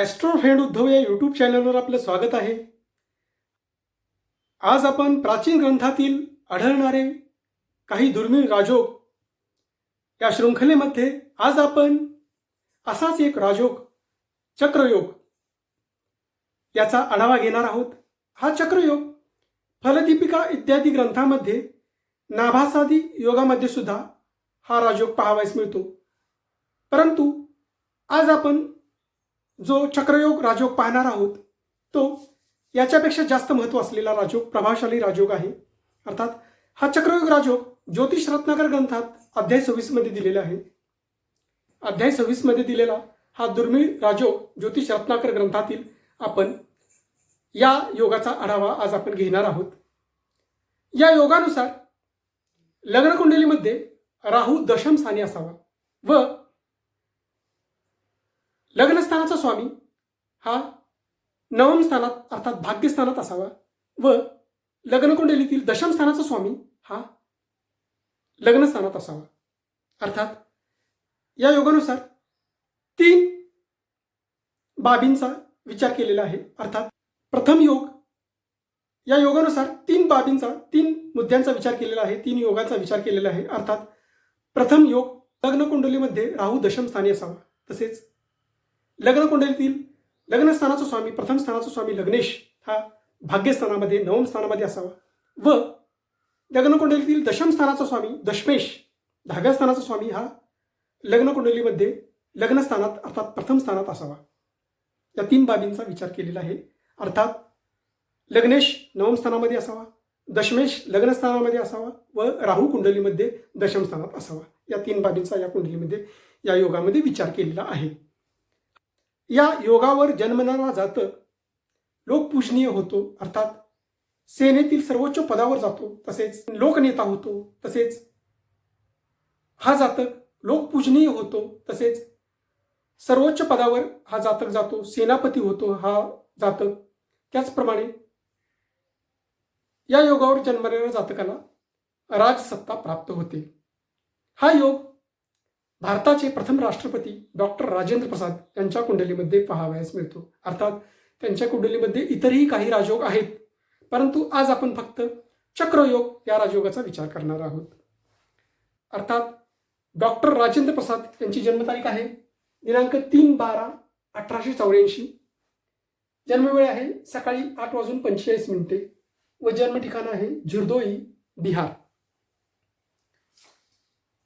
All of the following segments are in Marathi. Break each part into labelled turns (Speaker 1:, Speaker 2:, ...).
Speaker 1: ॲस्ट्रो फ्रेंड उद्धव या यूट्यूब चॅनलवर आपलं स्वागत आहे. आज आपण प्राचीन ग्रंथातील आढळणारे काही दुर्मिळ राजोग या शृंखलेमध्ये आज आपण असाच एक राजोग चक्रयोग याचा आढावा घेणार आहोत. हा चक्रयोग फलदीपिका इत्यादी ग्रंथामध्ये नाभासादी योगामध्ये सुद्धा हा राजयोग पाहावयास मिळतो. परंतु आज आपण जो चक्रयोग राजयोग पाहणार आहोत तो याच्यापेक्षा जास्त महत्त्व असलेला राजयोग प्रभावशाली राजयोग आहे. अर्थात हा चक्रयोग राजयोग ज्योतिष रत्नाकर ग्रंथात अध्याय सव्वीसमध्ये दिलेला आहे. अध्याय सव्वीसमध्ये दिलेला हा दुर्मिळ राजयोग ज्योतिष रत्नाकर ग्रंथातील आपण या योगाचा आढावा आज आपण घेणार आहोत. या योगानुसार लग्नकुंडलीमध्ये राहू दशम स्थानी असावा व स्थानाचा स्वामी हा नवम स्थानात अर्थात भाग्यस्थानात असावा. व लग्नकुंडलीतील दशम स्थानाचा स्वामी हा लग्नस्थानात असावा. अर्थात या योगानुसार तीन बाबींचा विचार केलेला आहे. अर्थात प्रथम योग या योगानुसार तीन बाबींचा तीन मुद्द्यांचा विचार केलेला आहे तीन योगांचा विचार केलेला आहे. अर्थात प्रथम योग लग्नकुंडलीमध्ये राहू दशम स्थानी असावा. तसेच लग्नकुंडलीतील लग्नस्थानाचा स्वामी प्रथम स्थानाचा स्वामी लग्नेश हा भाग्यस्थानामध्ये नवम स्थानामध्ये असावा. व लग्नकुंडलीतील दशम स्थानाचा स्वामी दशमेश दहाव्या स्थानाचा स्वामी हा लग्नकुंडलीमध्ये लग्नस्थानात अर्थात प्रथम स्थानात असावा. या तीन बाबींचा विचार केलेला आहे. अर्थात लग्नेश नवम स्थानामध्ये असावा दशमेश लग्नस्थानामध्ये असावा व राहू कुंडलीमध्ये दशम स्थानात असावा. या तीन बाबींचा या कुंडलीमध्ये या योगामध्ये विचार केलेला आहे. या योगावर जन्मनाला जातं. लोकपूजनीय होतो अर्थात सेनेतील सर्वोच्च पदावर जातो तसेच लोकनेता होतो तसेच हा जातक लोकपूजनीय होतो तसेच सर्वोच्च पदावर हा जातक जातो सेनापती होतो हा जातक. त्याचप्रमाणे या योगावर जन्मलेल्या जातकाला राजसत्ता प्राप्त होते. हा योग भारताचे प्रथम राष्ट्रपती डॉक्टर राजेंद्र प्रसाद यांच्या कुंडलीमध्ये पाहावयास मिळतो. अर्थात त्यांच्या कुंडलीमध्ये इतरही काही राजयोग आहेत. परंतु आज आपण फक्त चक्रयोग या राजयोगाचा विचार करणार आहोत. अर्थात डॉक्टर राजेंद्र प्रसाद यांची जन्मतारीख आहे दिनांक तीन बारा अठराशे चौऱ्याऐंशी. जन्मवेळ आहे सकाळी आठ वाजून पंचेचाळीस मिनिटे व जन्म ठिकाण आहे झिरदोई बिहार.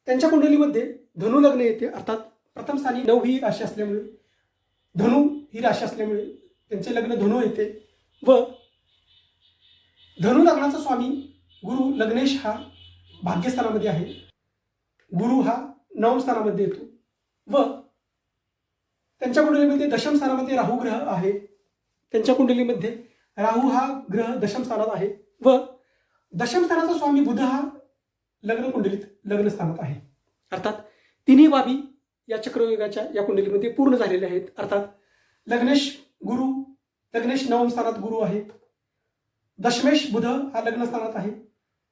Speaker 1: त्यांच्या कुंडलीमध्ये धनु लग्न येते. अर्थात प्रथम स्थानी नऊ ही राशी असल्यामुळे धनु ही राशी असल्यामुळे त्यांचे लग्न धनु येते व धनु लग्नाचा स्वामी गुरु लग्नेश हा भाग्यस्थानामध्ये आहे. गुरु हा नवम स्थानामध्ये येतो व त्यांच्या कुंडलीमध्ये दशम स्थानामध्ये राहू ग्रह आहे. त्यांच्या कुंडलीमध्ये राहू हा ग्रह दशम स्थानात आहे व दशम स्थानाचा स्वामी बुध हा लग्न कुंडलीत लग्न स्थानात आहे. अर्थात तिन्ही बाबी या चक्रयुगाच्या या कुंडलीमध्ये पूर्ण झालेल्या आहेत. अर्थात लग्नेश गुरु लग्नेश नवम स्थानात गुरु आहे दशमेश बुध हा लग्न स्थानात आहे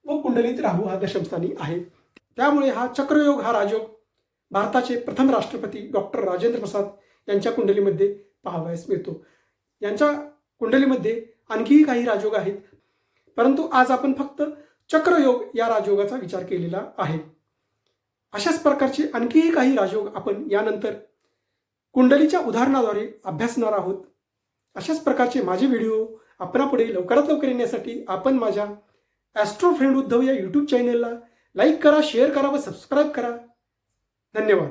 Speaker 1: व कुंडलीत राहू हा दशमस्थानी आहे. त्यामुळे हा चक्रयोग हा राजयोग भारताचे प्रथम राष्ट्रपती डॉक्टर राजेंद्र प्रसाद यांच्या कुंडलीमध्ये पाहावयास मिळतो. यांच्या कुंडलीमध्ये आणखीही काही राजयोग आहेत. परंतु आज आपण फक्त चक्रयोग या राजयोगाचा विचार केलेला आहे. अशाच प्रकारचे आणखीही काही राजयोग आपण यानंतर कुंडलीच्या उदाहरणाद्वारे अभ्यासणार आहोत. अशाच प्रकारचे माझे व्हिडिओ आपणापुढे लवकरात लवकर येण्यासाठी आपण माझ्या ॲस्ट्रो फ्रेंड उद्धव या यूट्यूब चॅनेलला लाईक करा शेअर करा व सबस्क्राईब करा. धन्यवाद.